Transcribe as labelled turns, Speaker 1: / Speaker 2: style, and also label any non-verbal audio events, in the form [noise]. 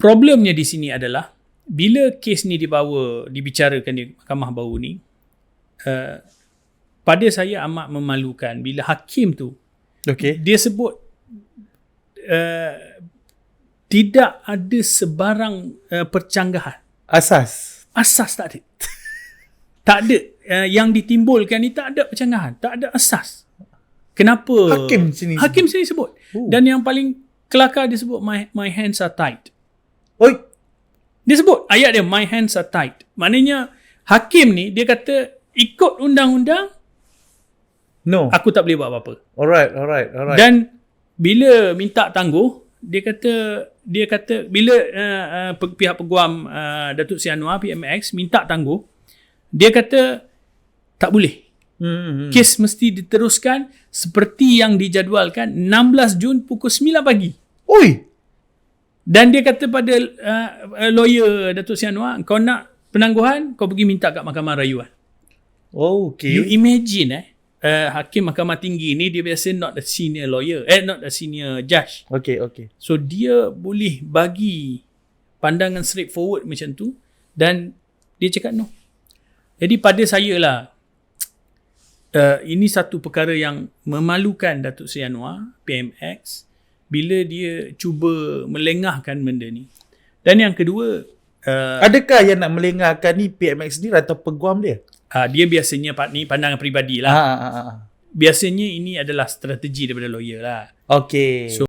Speaker 1: problemnya di sini adalah bila kes ni dibawa dibicarakan di mahkamah baru ni uh, pada saya amat memalukan bila hakim tu
Speaker 2: Okay.
Speaker 1: dia sebut uh, tidak ada sebarang uh, percanggahan.
Speaker 2: Asas.
Speaker 1: asas tak ada. [laughs] Tak ada. Uh, yang ditimbulkan ni tak ada percanggahan. Tak ada asas. Kenapa?
Speaker 2: Hakim sini
Speaker 1: hakim sini sebut.
Speaker 2: Oh.
Speaker 1: dan yang paling kelakar dia sebut my my hands are tied
Speaker 2: Oi.
Speaker 1: dia sebut ayat dia my hands are tied maknanya hakim ni dia kata ikut undang-undang
Speaker 2: No.
Speaker 1: aku tak boleh buat apa-apa
Speaker 2: Alright, alright, alright.
Speaker 1: Dan bila minta tangguh, dia kata dia kata bila uh, uh, pihak peguam uh, Datuk Seri Anwar PMX minta tangguh, dia kata tak boleh.
Speaker 2: Hmm, hmm.
Speaker 1: Kes mesti diteruskan seperti yang dijadualkan 16 Jun pukul 9 pagi.
Speaker 2: Oi.
Speaker 1: Dan dia kata pada uh, uh, lawyer Datuk Seri Anwar, kau nak penangguhan, kau pergi minta kat Mahkamah Rayuan.
Speaker 2: Oh,
Speaker 1: You
Speaker 2: okay.
Speaker 1: imagine eh, uh, hakim Mahkamah Tinggi ni dia biasa not a senior lawyer, eh not a senior judge.
Speaker 2: Okay, okay.
Speaker 1: So dia boleh bagi pandangan straightforward macam tu dan dia cakap no. Jadi pada saya lah uh, ini satu perkara yang memalukan Datuk Seri Anwar PMX bila dia cuba melengahkan benda ni. Dan yang kedua uh,
Speaker 2: Adakah yang nak melengahkan ni PMX ni atau peguam dia?
Speaker 1: uh, dia biasanya part ni pandangan peribadi
Speaker 2: Ha,
Speaker 1: lah.
Speaker 2: ha, ha, ha.
Speaker 1: Biasanya ini adalah strategi daripada lawyer lah.
Speaker 2: Okay.
Speaker 1: So